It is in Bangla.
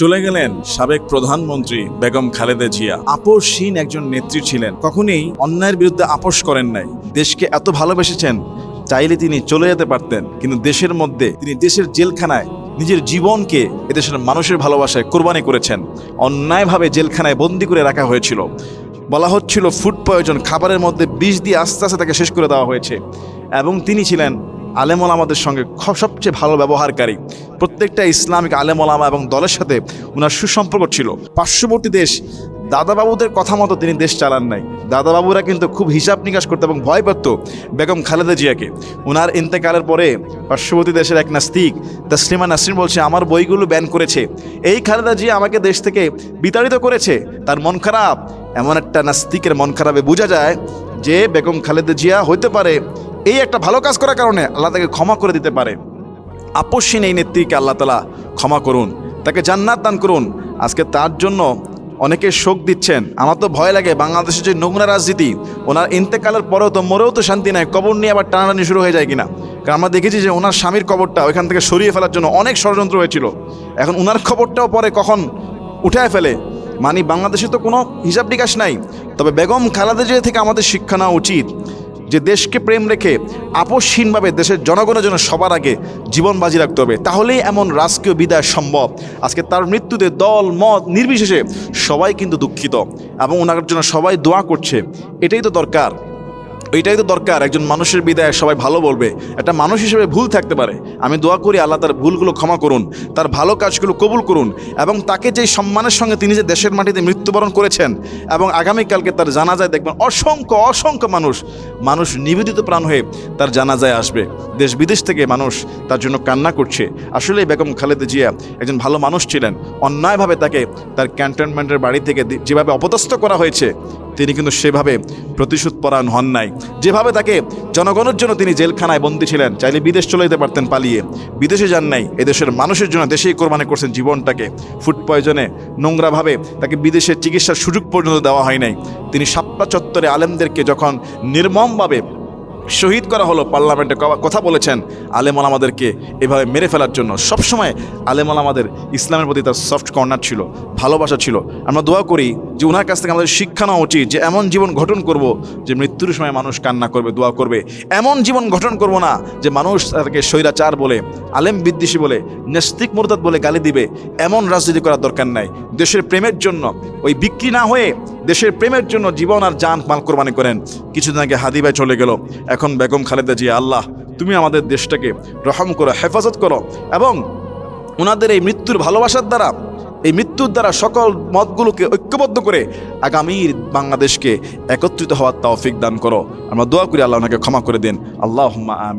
চলে গেলেন সাবেক প্রধানমন্ত্রী বেগম খালেদা জিয়া। আপোষহীন একজন নেত্রী ছিলেন। কখনোই অন্যায়ের বিরুদ্ধে আপোষ করেন নাই। দেশকে এত ভালোবেসেছেন, চাইলে তিনি চলে যেতে পারতেন। কিন্তু দেশের মধ্যে তিনি দেশের জেলখানায় নিজের জীবনকে এদেশের মানুষের ভালোবাসায় কোরবানি করেছেন। অন্যায়ভাবে জেলখানায় বন্দি করে রাখা হয়েছিল। বলা হচ্ছিল, ফুড প্রয়োজন খাবারের মধ্যে বিষ দিয়ে আস্তে আস্তে তাকে শেষ করে দেওয়া হয়েছে। এবং তিনি ছিলেন আলেমল আমাদের সঙ্গে সবচেয়ে ভালো ব্যবহারকারী। প্রত্যেকটা ইসলামিক আলেমলামা এবং দলের সাথে ওনার সুসম্পর্ক ছিল। পার্শ্ববর্তী দেশ, দাদাবাবুদের কথা মতো তিনি দেশ চালান নাই। দাদাবাবুরা কিন্তু খুব হিসাব নিকাশ করতো এবং ভয় পেত বেগম খালেদা জিয়াকে। ওনার ইন্তেকালের পরে পার্শ্ববর্তী দেশের এক নাস্তিক, তসলিমা নাসরিন বলছে, আমার বইগুলো ব্যান করেছে। এই খালেদা জিয়া আমাকে দেশ থেকে বিতাড়িত করেছে। তার মন খারাপ। এমন একটা নাস্তিকের মন খারাপে বোঝা যায় যে বেগম খালেদা জিয়া হইতে পারে। এই একটা ভালো কাজ করার কারণে আল্লাহ তাকে ক্ষমা করে দিতে পারে। আপসহীন এই নেত্রীকে আল্লাহ তালা ক্ষমা করুন, তাকে জান্নাত দান করুন। আজকে তার জন্য অনেকে শোক দিচ্ছেন। আমার তো ভয় লাগে বাংলাদেশের যে নোংরা রাজনীতি, ওনার ইন্তেকালের পরেও তো মরেও তো শান্তি নাই, কবর নিয়ে আবার টানাটানি শুরু হয়ে যায় কিনা? কারণ আমরা দেখেছি যে ওনার স্বামীর কবরটা ওইখান থেকে সরিয়ে ফেলার জন্য অনেক ষড়যন্ত্র হয়েছিল। এখন ওনার খবরটাও পরে কখন উঠায় ফেলে? মানে বাংলাদেশে তো কোনো হিসাব নিকাশ নাই। তবে বেগম খালেদা জিয়া থেকে আমাদের শিক্ষা নেওয়া উচিত। যে দেশকে প্রেম রেখে আপসহীনভাবে দেশের জনগণের জন্য সবার আগে জীবন বাজি রাখতে হবে, তাহলেই এমন রাজকীয় বিদায় সম্ভব। আজকে তার মৃত্যুতে দল, মত নির্বিশেষে সবাই কিন্তু দুঃখিত এবং ওনার জন্য সবাই দোয়া করছে। এটাই তো দরকার। এইটাই তো দরকার, একজন মানুষের বিদায় সবাই ভালো বলবে। একটা মানুষ হিসেবে ভুল থাকতে পারে। আমি দোয়া করি আল্লাহ তার ভুলগুলো ক্ষমা করুন, তার ভালো কাজগুলো কবুল করুন, এবং তাকে যে সম্মানের সঙ্গে তিনি যে দেশের মাটিতে মৃত্যুবরণ করেছেন, এবং আগামীকালকে তার জানাজায় দেখবেন অসংখ্য অসংখ্য মানুষ মানুষ নিবেদিত প্রাণ হয়ে তার জানাজায় আসবে। দেশ বিদেশ থেকে মানুষ তার জন্য কান্না করছে। আসলে বেগম খালেদা জিয়া একজন ভালো মানুষ ছিলেন। অন্যায়ভাবে তাকে তার ক্যান্টনমেন্টের বাড়ি থেকে যেভাবে অপদস্থ করা হয়েছে তিনি কিন্তু সেভাবে প্রতিশোধ পরায়ণ হন নাই। যেভাবে তাকে জনগণের জন্য তিনি জেলখানায় বন্দী ছিলেন, চাইলে বিদেশ চলে যেতে পারতেন পালিয়ে। বিদেশে যান নাই, এদেশের মানুষের জন্য দেশেই কোরবানি করছেন জীবনটাকে। ফুড পয়জনে নোংরাভাবে তাকে বিদেশে চিকিৎসার সুযোগ পর্যন্ত দেওয়া হয় নাই। তিনি সাপ্পা চত্বরে আলেমদেরকে যখন নির্মমভাবে শহীদ করা হলো পার্লামেন্টে। কথা বলেছেন আলেমল আমাদেরকে এভাবে মেরে ফেলার জন্য। সবসময় আলেমল আমাদের ইসলামের প্রতি তার সফট কর্নার ছিল, ভালোবাসা ছিল। আমরা দোয়া করি যে ওনার কাছ থেকে আমাদের শিক্ষা নেওয়া উচিত, যে এমন জীবন গঠন করব যে মৃত্যুর সময় মানুষ কান্না করবে, দোয়া করবে। এমন জীবন গঠন করব না যে মানুষ তাকে স্বৈরাচার বলে, আলেম বিদ্বেষী বলে, নাস্তিক মুরতাদ বলে গালি দিবে। এমন রাজনীতি করার দরকার নাই। দেশের প্রেমের জন্য ওই বিক্রি না হয়ে দেশের প্রেমের জন্য জীবন আর যান মাল কোরবানি করেন। কিছুদিন আগে হাদিবায় চলে গেল। এখন বেগম খালেদা জিয়া, আল্লাহ, তুমি আমাদের দেশটাকে রহম করো, হেফাজত করো এবং ওনাদের এই মৃত্যুর ভালোবাসার দ্বারা, এই মৃত্যুর দ্বারা সকল মতগুলোকে ঐক্যবদ্ধ করে আগামীর বাংলাদেশকে একত্রিত হওয়ার তৌফিক দান করো। আমরা দোয়া করি, আল্লাহ ওনাকে ক্ষমা করে দিন। আল্লাহ আমি